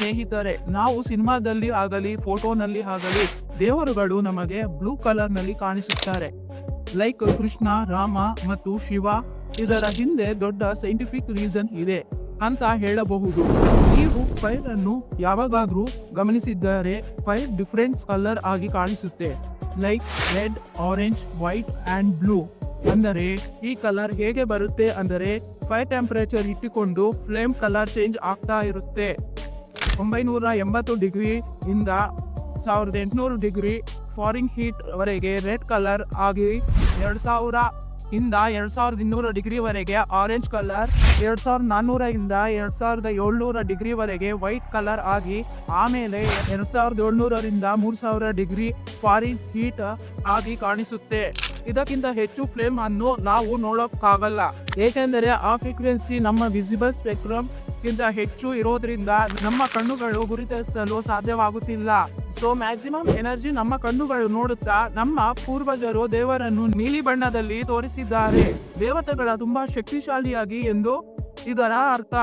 ಸ್ನೇಹಿತರೆ, ನಾವು ಸಿನಿಮಾದಲ್ಲಿ ಆಗಲಿ, ಫೋಟೋನಲ್ಲಿ ಆಗಲಿ, ದೇವರುಗಳು ನಮಗೆ ಬ್ಲೂ ಕಲರ್ನಲ್ಲಿ ಕಾಣಿಸುತ್ತಾರೆ. ಲೈಕ್ ಕೃಷ್ಣ, ರಾಮ ಮತ್ತು ಶಿವ, ಇದರ ಹಿಂದೆ ದೊಡ್ಡ ಸೈಂಟಿಫಿಕ್ ರೀಸನ್ ಇದೆ ಅಂತ ಹೇಳಬಹುದು. ನೀವು ಫೈರ್ ಅನ್ನು ಯಾವಾಗಾದ್ರೂ ಗಮನಿಸಿದ್ದಾರೆ ಫೈರ್ ಡಿಫರೆಂಟ್ ಕಲರ್ ಆಗಿ ಕಾಣಿಸುತ್ತೆ. Like red orange white and blue ಅಂದರೆ ಈ ಕಲರ್ ಹೇಗೆ ಬರುತ್ತೆ ಅಂದರೆ ಫೈರ್ ಟೆಂಪರೇಚರ್ ಇಟ್ಟುಕೊಂಡು ಫ್ಲೇಮ್ ಕಲರ್ ಚೇಂಜ್ ಆಗ್ತಾ ಇರುತ್ತೆ. ಒಂಬೈನೂರ ಎಂಬತ್ತು ಡಿಗ್ರಿ ಇಂದ ಸಾವಿರದ ಎಂಟುನೂರು ಡಿಗ್ರಿ ಫಾರಿನ್ ಹೀಟ್ ವರೆಗೆ ರೆಡ್ ಕಲರ್ ಆಗಿ ಎರಡು ಸಾವಿರ ಇಂದ ಎರಡು ಸಾವಿರದ ಇನ್ನೂರ ಡಿಗ್ರಿ ವರೆಗೆ ಆರೆಂಜ್ ಕಲರ್, ಎರಡು ಸಾವಿರದ ನಾನ್ನೂರ ಇಂದ ಎರಡು ಸಾವಿರದ ಏಳ್ನೂರ ಡಿಗ್ರಿ ವರೆಗೆ ವೈಟ್ ಕಲರ್ ಆಗಿ ಆಮೇಲೆ ಎರಡು ಸಾವಿರದ ಏಳ್ನೂರರಿಂದ ಮೂರು ಸಾವಿರ ಡಿಗ್ರಿ ಫಾರಿನ್ ಹೀಟ್ ಆಗಿ ಕಾಣಿಸುತ್ತೆ. ಇದಕ್ಕಿಂತ ಹೆಚ್ಚು ಫ್ಲೇಮ್ ಅನ್ನು ನಾವು ನೋಡೋಕ್ಕಾಗಲ್ಲ. ಏಕೆಂದರೆ ಆ ಫ್ರೀಕ್ವೆನ್ಸಿ ನಮ್ಮ ವಿಸಿಬಲ್ ಸ್ಪೆಕ್ಟ್ರಮ್ ಗಿಂತ ಹೆಚ್ಚು ಇರೋದ್ರಿಂದ ನಮ್ಮ ಕಣ್ಣುಗಳು ಗುರುತಿಸಲು ಸಾಧ್ಯವಾಗುತ್ತಿಲ್ಲ. ಸೊ ಮ್ಯಾಕ್ಸಿಮಮ್ ಎನರ್ಜಿ ನಮ್ಮ ಕಣ್ಣುಗಳು ನೋಡುತ್ತಾ ನಮ್ಮ ಪೂರ್ವಜರು ದೇವರನ್ನು ನೀಲಿ ಬಣ್ಣದಲ್ಲಿ ತೋರಿಸಿದ್ದಾರೆ. ದೇವತೆಗಳ ತುಂಬಾ ಶಕ್ತಿಶಾಲಿಯಾಗಿ ಎಂದು ಇದರ ಅರ್ಥ.